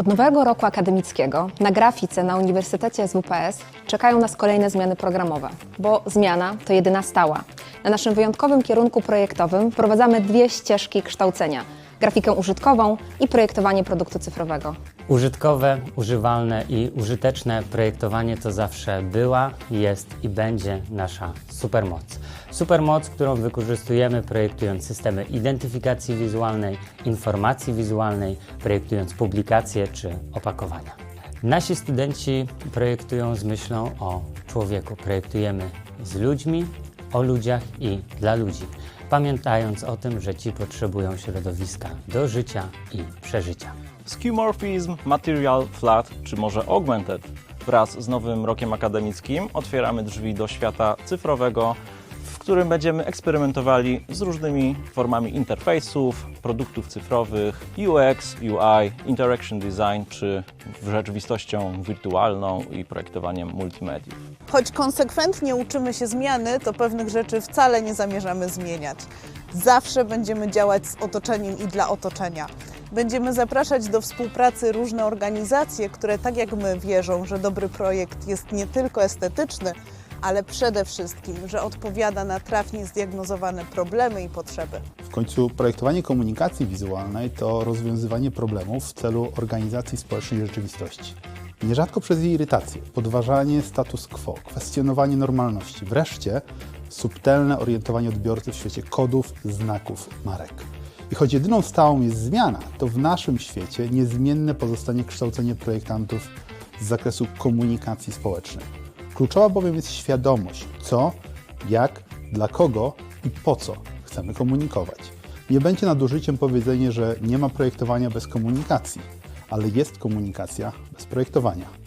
Od nowego roku akademickiego na grafice na Uniwersytecie SWPS czekają nas kolejne zmiany programowe, bo zmiana to jedyna stała. Na naszym wyjątkowym kierunku projektowym wprowadzamy dwie ścieżki kształcenia: grafikę użytkową i projektowanie produktu cyfrowego. Użytkowe, używalne i użyteczne projektowanie to zawsze była, jest i będzie nasza supermoc. Supermoc, którą wykorzystujemy projektując systemy identyfikacji wizualnej, informacji wizualnej, projektując publikacje czy opakowania. Nasi studenci projektują z myślą o człowieku. Projektujemy z ludźmi, o ludziach i dla ludzi, pamiętając o tym, że ci potrzebują środowiska do życia i przeżycia. Skeuomorphism, Material, Flat czy może Augmented. Wraz z nowym rokiem akademickim otwieramy drzwi do świata cyfrowego, którym będziemy eksperymentowali z różnymi formami interfejsów, produktów cyfrowych, UX, UI, Interaction Design czy rzeczywistością wirtualną i projektowaniem multimediów. Choć konsekwentnie uczymy się zmiany, to pewnych rzeczy wcale nie zamierzamy zmieniać. Zawsze będziemy działać z otoczeniem i dla otoczenia. Będziemy zapraszać do współpracy różne organizacje, które tak jak my wierzą, że dobry projekt jest nie tylko estetyczny, ale przede wszystkim, że odpowiada na trafnie zdiagnozowane problemy i potrzeby. W końcu projektowanie komunikacji wizualnej to rozwiązywanie problemów w celu organizacji społecznej rzeczywistości. Nierzadko przez jej irytację, podważanie status quo, kwestionowanie normalności, wreszcie subtelne orientowanie odbiorcy w świecie kodów, znaków, marek. I choć jedyną stałą jest zmiana, to w naszym świecie niezmienne pozostanie kształcenie projektantów z zakresu komunikacji społecznej. Kluczowa bowiem jest świadomość, co, jak, dla kogo i po co chcemy komunikować. Nie będzie nadużyciem powiedzenie, że nie ma projektowania bez komunikacji, ale jest komunikacja bez projektowania.